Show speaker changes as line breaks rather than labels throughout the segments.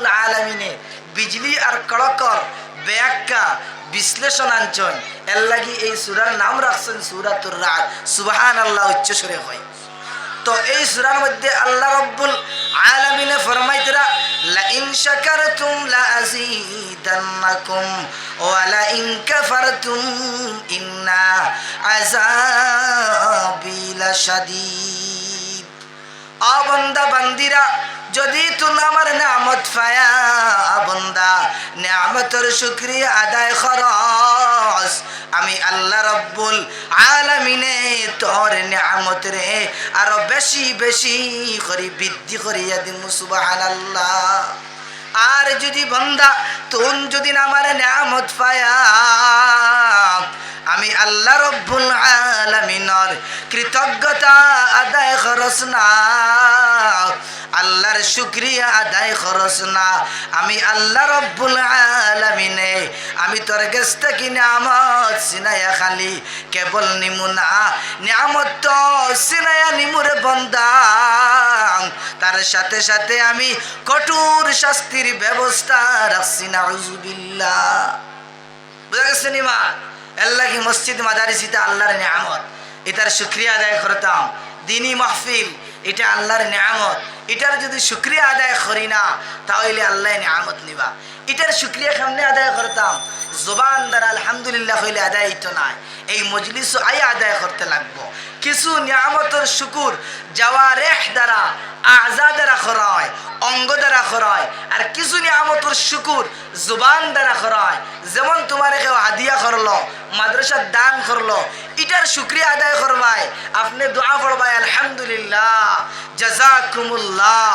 রব্বুল আলমিনে বিজলি আর কড়কর, ব্যাখ্যা বিশ্লেষণ আনছেন এর লাগি এই সুরার নাম রাখছেন সুরাতুর রাত সুবাহান আল্লাহ উচ্চস্বরে হয়। তো এই সুরার মধ্যে আল্লাহ রব্বুল আলামিনে ফরমাইতরা ইন আ বান্দা বান্দিরা, যদি তুন আমার নামত ফায়া বন্দা নামতর শুক্রিয়া আদায় খরচ। আমি আল্লাহ রব্বুল আলামিনে তোর নিয়ামত রে আরও বেশি বেশি করি বৃদ্ধি করিয়া দিন সুবাহান আল্লাহ আর যদি বন্দা তুন যদি আমার আমি আল্লাহ রব্বুল আলামিনর কৃতজ্ঞতা আদায় খরচ না। আল্লাহর শুক্রিয়া আদায় খরচ না। আমি আল্লাহ রব্বুল আলামিনে, আমি তোর কাছ থেকে নিয়ামত? সিনায়া খালি, কেবল নিমু না। নিয়ামত তো সিনায়া নিমুরে বন্দা। তার সাথে সাথে আমি কঠোর শাস্তির ব্যবস্থা রাখছি না উজুবিল্লাহ বুঝা গেছে নিমা? আল্লাহ মসজিদ মাদারিসিতে আল্লাহর নিয়ামত। এটার শুক্রিয়া আদায় করতাম। দিনী মাহফিল, এটা আল্লাহর নিয়ামত। এটার যদি শুক্রিয়া আদায় করি না, তাহলে আল্লাহ নিয়ামত নিবা। এটার শুক্রিয়া কেমনে আদায় করতাম? জবান দ্বারা আলহামদুলিল্লাহ হইলে আদায় তো না এই মজলিস আই আদায় করতে লাগবো। কিছু নিয়ামতের শুকুর যাওয়া রেখ দ্বারা আজা দ্বারা করা হয় অঙ্গ দ্বারা করা হয় আর কিছু নিয়ামতের শুকুর জুবান দ্বারা করা হয় যেমন তোমার কেউ হাদিয়া করল, মাদ্রাসার দান করল, এটার শুক্রিয়া আদায় করবাই আপনি দোয়া পড়বাই আলহামদুলিল্লাহ, জাজাকুমুল্লাহ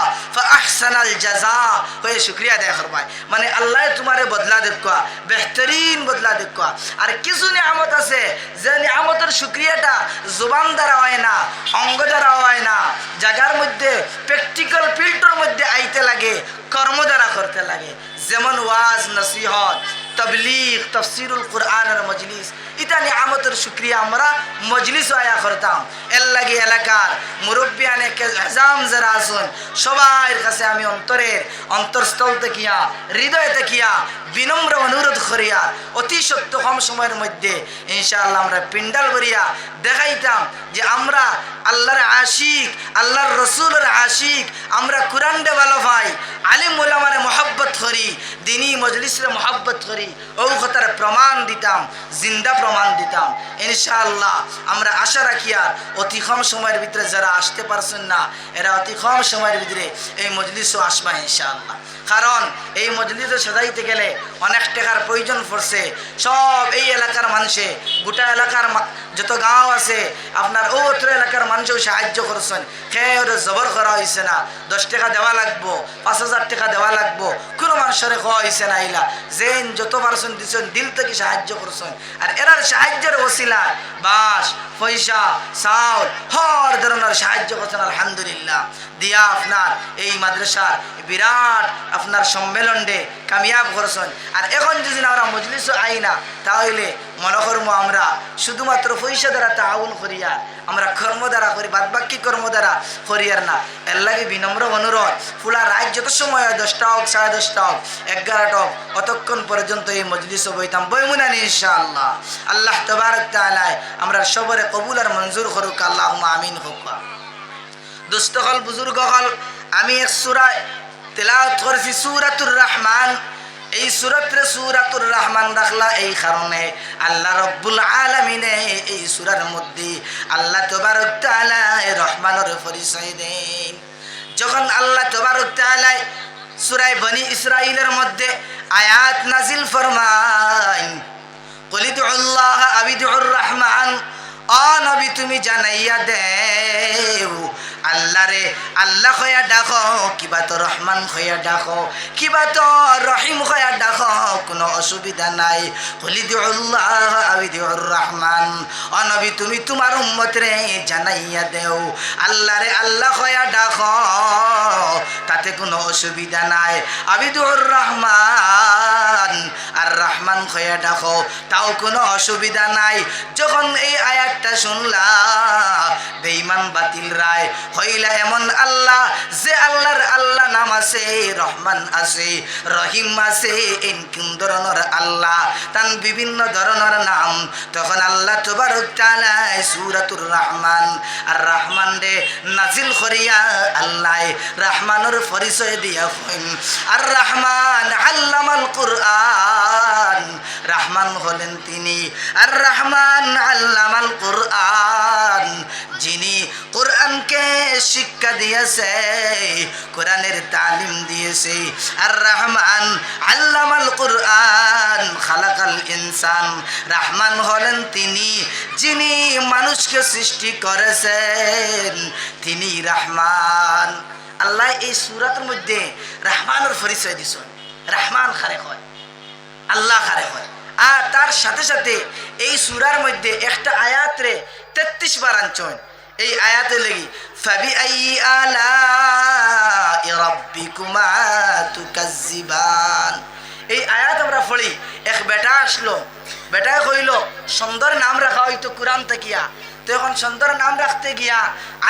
আহসানাল জাজা হয়ে শুক্রিয়া আদায় করবাই মানে আল্লাহ তোমারে বদলা দেখুয়া বেহতরিন বদলা দেখুয়া আর কিছু নিয়ামত আছে যে নিয়ামতের সুক্রিয়াটা জোবান দ্বারা হয় না, অঙ্গ দ্বারা হয় না, জায়গার মধ্যে প্র্যাকটিক্যাল ফিল্ডের মধ্যে আইতে লাগে, কর্ম দ্বারা করতে লাগে। যেমন ওয়াজ, নসিহত তবলিগ, তফসিরুল কোরআনের মজলিস। ইটা নিয়ামতের শুক্রিয়া আমরা মজলিস আয়া করতাম। এর লাগে এলাকার মুরব্বিয়ানে হেজাম যারা আসুন সবার কাছে আমি অন্তরের অন্তরস্থল দেখিয়া, হৃদয় দেখিয়া বিনম্র অনুরোধ করিয়া অতি সত্য কম সময়ের মধ্যে ইনশাআল্লাহ আমরা পিন্ডাল করিয়া দেখাইতাম যে আমরা আল্লাহর আশিক, আল্লাহর রসুলের আশিক, আমরা কোরআন ডে ভালো পাই আলিম ওলামারে মহব্বত করি, দিনী মজলিসরে মহব্বত করি। ও কথার প্রমাণ দিতাম, জিন্দা প্রমাণ দিতাম। ইনশাআল্লাহ, আমরা আশা রাখি আর অতি কম সময়ের ভিতরে যারা আসতে পারছেন না, এরা অতি কম সময়ের ভিতরে এই মজলিসও আসবা ইনশাআল্লাহ। কারণ এই মজলিসে সাজাইতে গেলে অনেক টাকার প্রয়োজন পড়ছে। সব এই এলাকার মানুষে, গোটা এলাকার যত গাঁও আছে, আপনার অত্র এলাকার মানুষও সাহায্য করছেন। খেয়ে ওরে জবর করা হয়েছে না। দশ টাকা দেওয়া লাগবো, পাঁচ হাজার টাকা দেওয়া লাগবো, কোনো মানুষের খাওয়া হয়েছে না ইলা। যেন যত পারছেন দিচ্ছেন দিল থেকে সাহায্য করছেন। আর এরার সাহায্যের ওসিলা বাস পয়সা, চাউল, হর ধরনের সাহায্য করছেন, আলহামদুলিল্লাহ। দিয়া আপনার এই মাদ্রাসার বিরাট আপনার সম্মেলনে কামিয়াব করছেন। আর এখন যদি আমরা মজলিস আই না, তাহলে মনে করব আমরা শুধুমাত্র পয়সা দ্বারা তাউন করিয়া, আমরা কর্ম দ্বারা করি বাদ বাকি কর্ম দ্বারা করিয়ার না। এর লাগে বিনম্র অনুরোধ ফুলা রাত যত সময় হয়, দশটা হোক, সাড়ে দশটা হোক, এগারোটা হোক, অতক্ষণ পর্যন্ত এই মজলিস বইতাম। বইমুনানি ইনশাআল্লাহ। আল্লাহ তবারক আমরা সবরে কবুল আর মঞ্জুর করুক আল্লাহ আমিন হোক। দুস্থ হল, বুজুর্গ হল, আমি এক সুরায় তেলাওয়াত করেছি, সুরাতুর রহমান। এই সুরতরে সুরাতুর রহমান রাখলা এই কারণে আল্লাহ রব্বুল আলমিনে এই সুরার মধ্যে আল্লাহ তোবারক তালায় রহমানের পরিচয় দেন। যখন আল্লাহ তোবারক তালায় সুরায় বনি ইসরাইলের মধ্যে আয়াত নাজিল ফরমান কলিদ আল্লাহ আবিদুর রহমান নবী তুমি জানাইয়া দেও। আল্লাহ রে, আল্লাহ খয়া ডাকো, কিবা তো রহমান খয়া ডাকো, কিবা তো রহিম খয়া ডাকো, কোনো অসুবিধা নাই। হলি দিউল্লাহ আবি দিউর রহমান অ নবী তুমি তোমার উম্মত রে জানাইয়া দেও। আল্লাহ রে, আল্লাহ খয়া ডাকো, তাতে কোনো অসুবিধা নাই। আবিদুর রহমান আর রহমান হয়ে ডাকো, তাও কোনো অসুবিধা নাই। যখন এই আয়াতটা শুনলা বাতিল রায় হইলা এমন আল্লাহ যে আল্লাহর আল্লাহ নাম আছে, রহমান আছে, রহিম আছে এনকিন ধরনের আল্লাহ? তান বিভিন্ন ধরনের নাম। তখন আল্লাহ তোবারক তালায় সুরাতুর রহমান, আর রহমান রে নাজিল করিয়া আল্লাহ রহমানের পরিচয় দিয়া হইন আর রহমান আল্লামাল কুরআন, রহমান হলেন তিনি। আর রহমান আল্লামাল কুরআন। যিনি কোরআনকে শিক্ষা দিয়েছে, কোরআনের তালিম দিয়েছে। আর রহমান আল্লামাল কোরআন, খালাকাল ইনসান। রহমান হলেন তিনি, যিনি মানুষকে সৃষ্টি করেছেন। তিনি রহমান। আল্লাহ এই সুরাতের মধ্যে রহমানের পরিচয় দিছেন রহমান খারে হয়? আল্লাহ খারে হয়? আর তার সাথে সাথে এই সুরার মধ্যে একটা আয়াতরে তেত্রিশ বার আনছেন এই আয়াতে লেগি ফাবি আই আলা রাব্বিকুমা তুকাজ্জিবান। এই আয়াত আমরা পড়ি এক বেটা আসলো। বেটায় কইল, সুন্দর নাম রাখা হয়তো কোরআন তাকিয়া। তো এখন সুন্দর নাম রাখতে গিয়া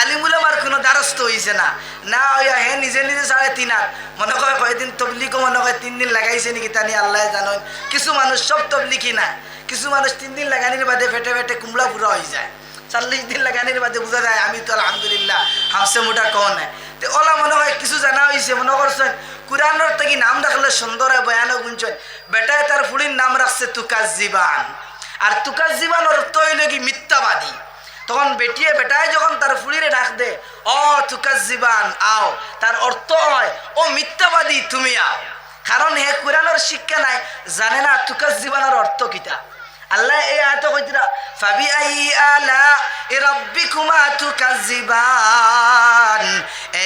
আলিমুল আমার কোনো দ্বারস্থ হয়েছে না। না হইয়া হে নিজে নিজে সাড়ে তিন হাত, মনে করে কয়েকদিন তবলিকও মনে করে তিন দিন লাগাইছে নাকি তানি আল্লাহ জানেন। কিছু মানুষ সব তবলিকি না। কিছু মানুষ তিন দিন লাগানির বাদে ফেটে ফেটে কুমড়া পুরা হয়ে যায়। চল্লিশ দিন লাগানির বাদে বোঝা যায়, আমি তো আলহামদুলিল্লাহ হামসে মোটা কও নাই। তো ওলা মনে হয় কিছু জানা হয়েছে মনে করছেন, কোরআনের থেকে নাম রাখলে সুন্দর হয় বয়ানও গুঞ্জন। বেটায় তার ফুড়ির নাম রাখছে তুকাজ জীবান আর তুকাজ জীবান অর্থ হইল কি মিথ্যাবাদী। তখন বেটিয়ে বেটায় যখন তার ফুড়িরে ডাক দে, অ তুকাজ জীবান আও। তার অর্থ হয়, ও মিথ্যাবাদী, তুমি আও। কারণ হে কোরআনের শিক্ষা নাই, জানে না তুকাজ জীবানের অর্থ কিতা। আল্লাহ এই আয়াত কইতরা ফাবি আই আলা রাব্বিকুমা তুকাজ্জিবান।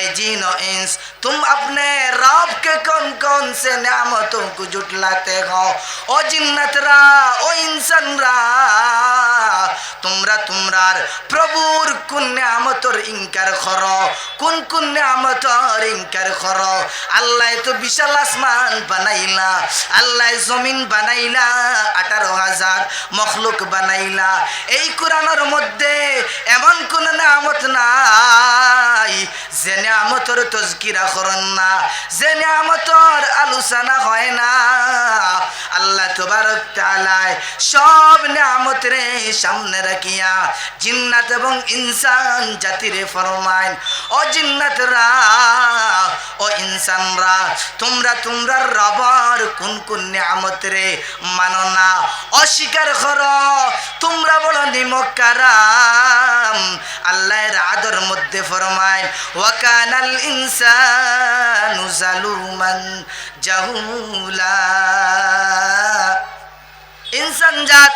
जिन और इंस तुम अपने रब के कौन कौन से नियामतों को जुटलाते हो ओ जिन्नत रा ও ইনসান রা তোমরা তোমরার প্রভুর কোন নিয়ামতর ইনকার কর কোন কোন নিয়ামতর ইনকার কর আল্লাহ তো বিশাল আসমান বানাইলা আল্লাহ জমিন বানাইলা আঠারো হাজার মখলুক বানাইলা এই কোরআনের মধ্যে এমন কোন নিয়ামত নাই যে নিয়ামতর তজকিরা করেন না। যে নিয়ামতর আলোচনা হয় না। আল্লাহ তোবারক তালায় সব নিয়ামত রে সামনে রাখিয়া জিন্নাত এবং ইনসান জাতিরে ফরমাইন। ও জিন্নাতরা, ও ইনসানরা, তোমরা তোমরা রবার কোন কোন নিয়ামত রে মানো না? অস্বীকার কর, তোমরা বড় নিমকারাম আল্লাহর আদর মধ্যে ফরমায় ওয়াকানাল ইনসানু জালুমান জাহুলা। ইনসান জাত,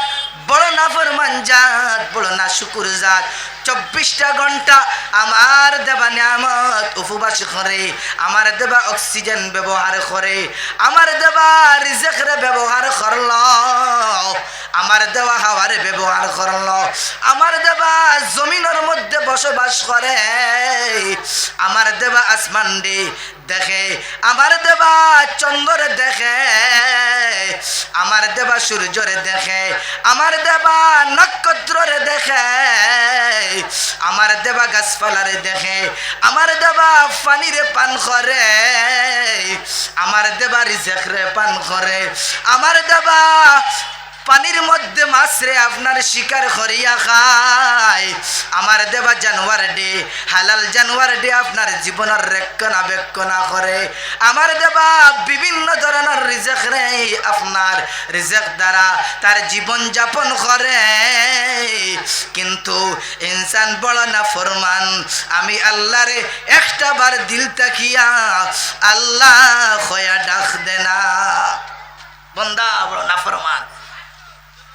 বড় না ফরমান জাত, বড় না শুকুর জাত। চব্বিশটা ঘণ্টা আমার দেবা নিয়ামত উপবাস করে, আমার দেবা অক্সিজেন ব্যবহার করে, আমার দেবা রিজেকরে ব্যবহার করল। আমার দেওয়া হাওয়ারে ব্যবহার করল আমার দেবা জমিনের মধ্যে বসবাস করে আমার দেবা আসমান ডে দেখে আমার দেবা চন্দ্রে দেখে আমার দেবা সূর্যরে দেখে আমার দেবা নক্ষত্ররে দেখে আমার দেবা গাছপালারে দেখে আমার দেবা পানিরে পান করে আমার দেবা রিজেকরে পান করে আমার দেবা পানির মধ্যে মাছরে আপনার শিকার করিয়া খায়। আমার দেবা জানোয়ার ডে, হালাল জানোয়ার ডে আপনার জীবনের রক্ষণাবেক্ষণা করে। আমার দেবা বিভিন্ন ধরনের রিজেক রে আপনার রিজেক দ্বারা তার জীবন যাপন করে। কিন্তু ইনসান বড় না ফরমান আমি আল্লাহরে একটা বার দিল তাকিয়া আল্লাহ খয়া ডাক দেনা। বন্দা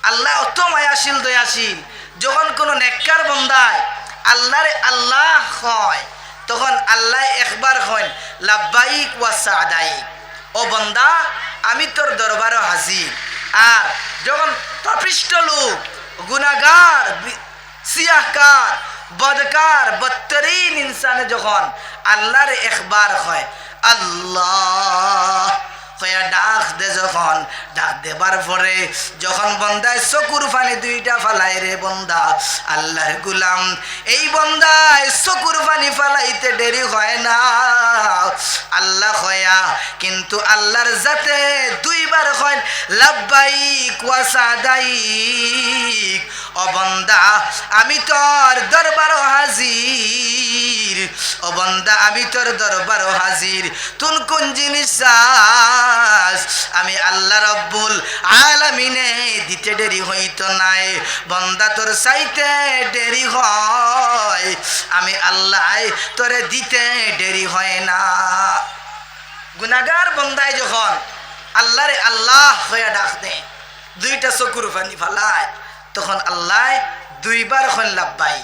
আল্লাহ অত মায়াশীল, দয়াশীল। যখন কোনো নেককার বন্দায় আল্লাহরে আল্লাহ হয়, তখন আল্লাহ একবার হয় লাব্বাইক ওয়া সাদাইক। ও বন্দা, আমি তোর দরবারও হাজির। আর যখন পাপিষ্ট লোক গুনাগার বি- সিয়াহকার, বদকার বত্তরিন ইনসানে যখন আল্লাহর একবার হয়, আল্লাহ হয়ে ডাক দে যখন, ডাক দেবার পরে যখন বন্দায় চকুর ফানি দুইটা ফালাই রে বন্দা, আল্লাহর গুলাম, এই বন্দায় চকুর ফানি ফালাইতে দেরি হয় না। আল্লাহ হয়া কিন্তু আল্লাহর যাতে দুইবার হয়, লাব্বাইক ওয়া সাদাইক ও বন্দা, আমি তোর দরবার হাজির। ও বন্দা, আমি তোর দরবার হাজির। তুন কোন জিনিস আমি আল্লাহ রব্বুল আলামিনে দিতে দেরি হইতো নাই। বন্দা, তোর চাইতে দেরি হয়। আমি আল্লাহ তোরে দিতে দেরি হয় না। গুনাগার বন্দায় যখন আল্লাহরে আল্লাহ হয়ে ডাক দে দুইটা চকুর পানি ফালায়। তখন আল্লাহ দুইবার খন লাভবাই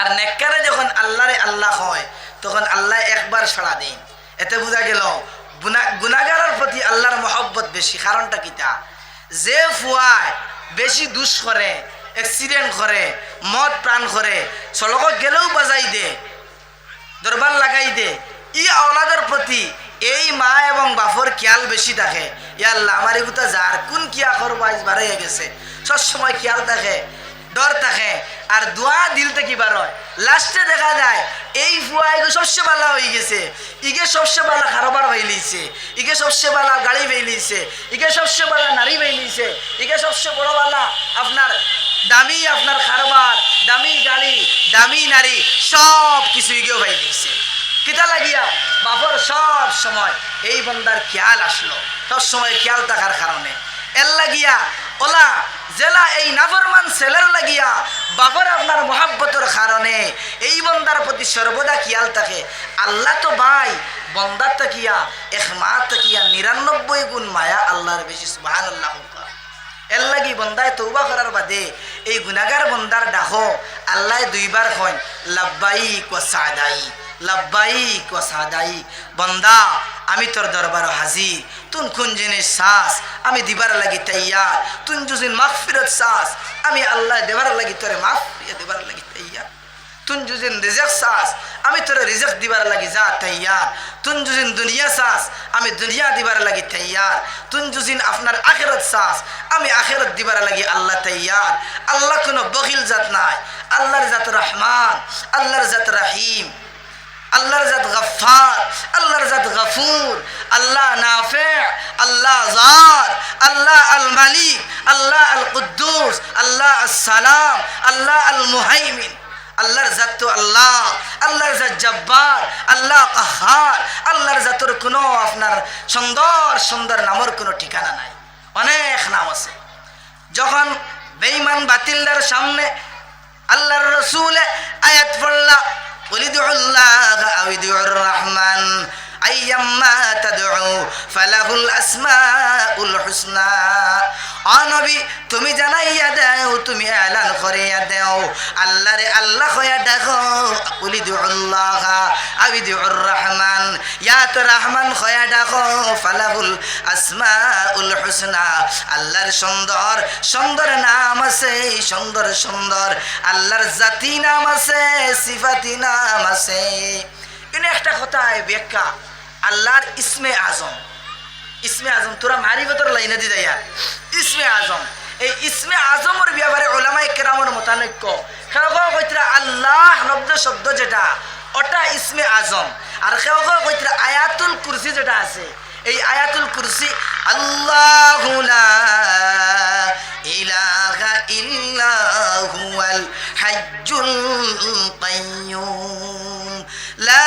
আর নেককারে যখন আল্লাহরে আল্লাহ হয়, তখন আল্লাহ একবার ছড়া দেন। এতে বোঝা গেল গুনাগারের প্রতি আল্লাহর মহব্বত বেশি। কারণটা কিতা যে ফুয়ায় বেশি দুষ করে অ্যাক্সিডেন্ট করে, মদ প্রাণ করে সড়কত গেলেও বাজাই দে, দরবার লাগাই দে, ই আওলাদের প্রতি এই মা এবং বাপর খেয়াল বেশি থাকে। ইয়াল্লা আমার এগুতা যার কোন কিয়া করব, আজ বাড়াইয়া গেছে। সবসময় খেয়াল থাকে, ডর থাকে। আর দোয়া দিল থেকে হয়? লাস্টে দেখা যায়, এই ফুয়া এগুলো সবচেয়ে বালা হয়ে গেছে। ইগে সবচেয়ে বালা কারোবার হইলিছে ইগে সবচেয়ে বালা গাড়ি বেইলিছে ইগে সবচেয়ে বালা নারী বেইলিছে ইগে সবচেয়ে বড় বালা আপনার দামি আপনার কারবার, দামি গাড়ি, দামি নারী, সব কিছু ইগেও বাইলিছে কিতা লাগিয়া? বাপর সব সময় এই বন্দার খেয়াল আসলো। সব সময় খেয়াল থাকার কারণে। এর লাগিয়া, ওলা, জেলা এই নাফরমান ছেলের লাগিয়া, বাপর আপনার মহাব্বতের কারণে এই বন্দার প্রতি সর্বদা খেয়াল থাকে। আল্লাহ তো ভাই, বন্দার তাকিয়া এক মা তাকিয়া, নিরানব্বই গুণ মায়া আল্লাহর বেশি সুবাহান আল্লাহ এর লাগি বন্দায় তৌবা করার বাদে এই গুনাগার বন্দার ডাকো, আল্লাহ দুইবার কয়, লাব্বাইক ও সাদাই লাব্বাইক ও সাদাই বন্দা আমি তোর দরবার হাজির। তুন জিনিস শ্বাস আমি দিবার লাগি তাইয়া তুন যুজিন মাগফিরত শ্বাস আমি আল্লাহ দেবার লাগি তোরে মাফ দেবার লাগি তৈয়ার। তুন যুজিন রিজেক শ্বাস আমি তোরে রিজেক দিবার লাগি যা তৈয়ার। তুন যুজিন দুনিয়া শ্বাস আমি দুনিয়া দিবার লাগি তৈয়ার। তুন যুজিন আপনার আখেরত শ্বাস আমি আখেরত দিবার লাগি আল্লাহ তৈয়ার। আল্লাহ কোনো বকিল জাত নাই, আল্লাহর জাত রহমান, আল্লাহর জাত রাহিম। আল্লাহর জাত গফার আল্লাহর জাত গফুর, আল্লাহ নাফে আল্লাহ জার আল্লাহ আল মালিক, আল্লাহ আল কুদ্দুস, আল্লাহ সালাম, আল্লাহ আল মুহাইমিন। আল্লাহর জাত তো আল্লাহ, আল্লাহর জাত জব্বার, আল্লাহ কাহার, আল্লাহর জাতর কোনো আপনার সুন্দর সুন্দর নামর কোনো ঠিকানা নাই। অনেক নাম আছে। যখন বেঈমান বাতিলদার সামনে আল্লাহর রসুলে আয়াত পড়লা বলি দু আল্লাহ রহমান। আইয়াম্মা তাদউ ফালাহুল আসমাউল হুসনা। অনবী তুমি জানাইয়া দেও, তুমি এলান করিয়া দেও। আল্লাহরে আল্লাহ হইয়া দেখো উলিদু আল্লাহ আবিদু রহমান ইয়াত রহমান হইয়া দেখো, ফালাহুল আসমাউল হুসনা। আল্লাহর সুন্দর সুন্দর নাম আছে, সুন্দর সুন্দর। আল্লাহর জাতি নাম আছে, সিফাতি নাম আছে। এটা একটা কথায় ব্যাখ্যা আল্লাহর ইসমে আজম। ইসমে আজম, তোরা মারিফতর লাইনে দি যাইয়া। ইসমে আজম। এই ইসমে আজমের ব্যাপারে ওলামাই কেরামের মতানৈক্য। কইতরা আল্লাহ নব্দ শব্দ যেটা, ওটা ইসমে আজম। আর কেউ কেউ কইতরা আয়াতুল কুরসি যেটা আছে। এই আয়াতুল কুরসি, আল্লাহ ইলাহা ইল্লা হুয়াল হাজ্জুল কাইয়ুম। লা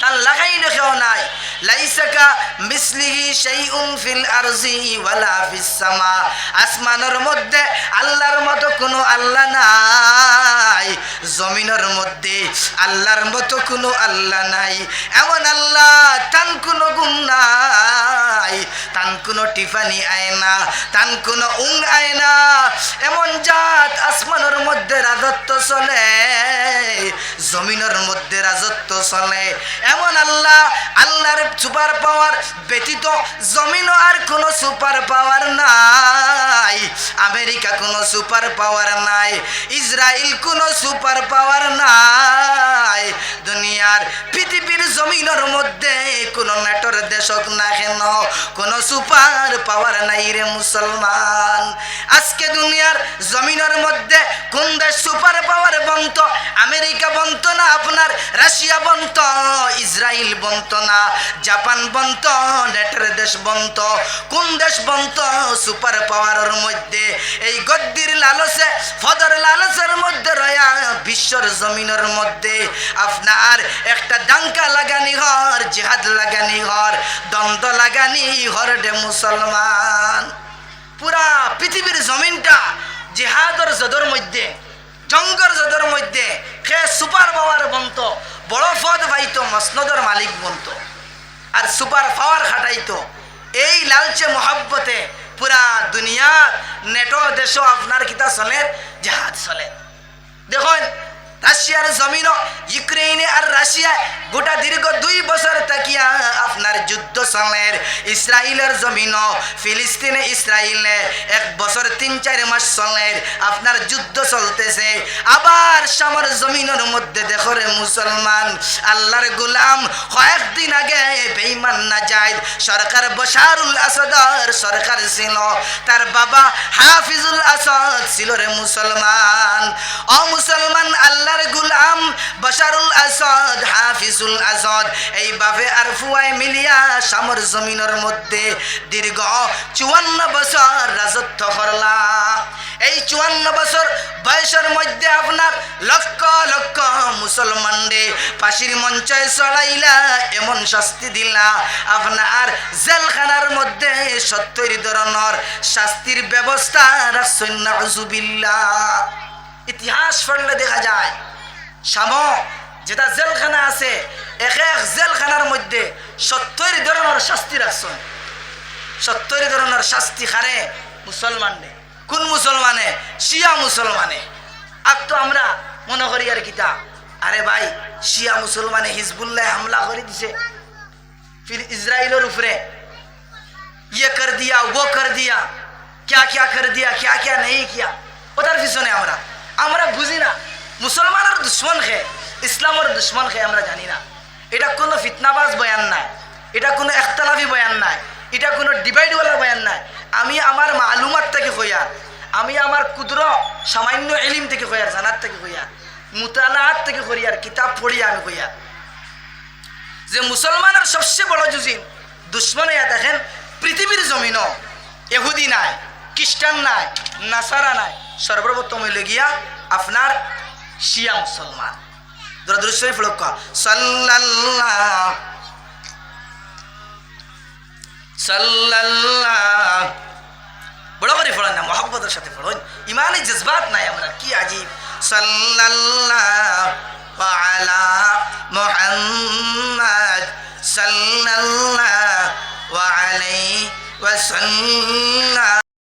তার লাগাই রেখেও নাই। ফিল আসমানের মধ্যে আল্লাহর মতো কোনো আল্লাহ নাই। জমিনের মধ্যে আল্লাহর মতো কোনো আল্লাহ নাই। এমন আল্লাহ তান কোনো গুণ নাই। তান কোনো টিফানি আয় না, তান কোনো উং আয় না। এমন জাত আসমানের মধ্যে রাজত্ব চলে, জমিনের মধ্যে রাজত্ব চলে। এমন আল্লাহ, আল্লাহর সুপার পাওয়ার ব্যতীত জমিনও আর কোনো সুপার পাওয়ার নাই। আমেরিকা কোনো সুপার পাওয়ার নাই। ইসরায়েল কোনো সুপার পাওয়ার নাই। দুনিয়ার পৃথিবীর জমিনের মধ্যে কোনো নেটর দেশক না কেন, কোনো সুপার পাওয়ার নাই রে মুসলমান। আজকে দুনিয়ার জমিনের মধ্যে কোন দেশ সুপার পাওয়ার বন্ত, আমেরিকা বন্ত না আপনার রাশিয়া বন্ত ইসরায়েল বন্ত না, জাপান বন্ত নেটের দেশ বন্ত, কোন দেশ বন্ত? সুপার পাওয়ারের মধ্যে, এই গদ্দির লালসে, ফদর লালসের মধ্যে রয়া বিশ্বর জমিনের মধ্যে। আপনার একটা ডাঙ্কা লাগানি হর, জিহাদ লাগানি হর, দ্বন্দ্ব লাগানি হর ডে মুসলমান। পুরা পৃথিবীর জমিনটা জিহাদর জদর মধ্যে। জঙ্গর জদর মধ্যে খে সুপার পাওয়ার বন্ত, বড় পদ পাইত মসনদর মালিক বন্ত। আর সুপার পাওয়ার খাটাইত এই লালচে মহাব্বতে পুরা দুনিয়ার নেটো দেশ আপনার কিতা চলে? জাহাজ চলে। দেখুন রাশিয়ার জমিন ইউক্রেনে আর রাশিয়ায় গোটা দীর্ঘ দুই বছর তাকিয়া আপনার যুদ্ধ চলের। ইসরায়েলের জমিন ফিলিস্তিনে ইসরায়েলে এক বছর তিন চার মাস চলের। আপনার যুদ্ধ চলতেছে। আবার সামর জমিনের মধ্যে দেখো রে মুসলমান, আল্লাহর গুলাম। কয়েকদিন আগে বেইমান না যায় সরকার বসারুল আসাদর সরকার ছিল। তার বাবা হাফিজুল আসাদ ছিল রে মুসলমান। ও মুসলমান আল্লাহর গুলাম বসারুল আসাদ, হাফিজুল আসাদ। এই বাপে আর ফুয়াই মিলিয়া সামর জমিনের মধ্যে দীর্ঘ চুয়ান্ন বছর রাজত্ব করলা। এই চুয়ান্ন বছর বয়সের মধ্যে আপনার লক্ষ লক্ষ মুসলমান রে ফাঁসির মঞ্চে চড়াইলা এমন শাস্তি দিলা। আপনার জেলখানার মধ্যে সত্তর ধরনের শাস্তির ব্যবস্থা রাখছেন, নাউজুবিল্লাহ। ইতিহাস পড়লে দেখা যায় শামো যেটা জেলখানা আছে, এক এক জেলখানার মধ্যে সত্তর ধরনের শাস্তি রাখছেন। সত্তর ধরনের শাস্তি খারে নে কোন মুসলমানে? শিয়া মুসলমানে। আর তো আমরা মনে করি আর কিতা আরে ভাই, শিয়া মুসলমানে হিজবুল্লাহ হামলা করে দিছে। ফির ইসরায়েলের উপরে। ইয়ে কর দিয়া, ও কর দিয়া। ক্যা ক্যা কর দিয়া, ক্যা ক্যা নেই কিয়া। ওটার পিছনে আমরা। আমরা বুঝি না। মুসলমানের দুশ্মন খে ইসলামের দুশ্মন খে আমরা জানি না। এটা কোনো ফিতনাবাজ বয়ান নাই, এটা কোনো একতলাফি বয়ান নাই, এটা কোনো ডিভাইডওয়ালা বয়ান নাই। আমি আমার মালুমাত থেকে হইয়া, আমি আমার ক্ষুদ্র সামান্য এলিম থেকে হইয়া জানার থেকে হইয়া মুতালাত থেকে হইয়ার কিতাব পড়িয়া আমি হইয়া। যে মুসলমানের সবচেয়ে বড় জুজিন, দুশ্মনে দেখেন, পৃথিবীর জমিন এহুদি নাই, খ্রিস্টান নাই, নাসারা নাই, সর্বপ্রথম গিয়া আপনার শিয়া মুসলমান। দূরদূর শরীফ লোক সাল্লাল্লাহ। না, মহাব্বতের সাথে পড়েন ইমানে জজবাত নাই আমরা, কি আজীব। সাল্লাল্লাহ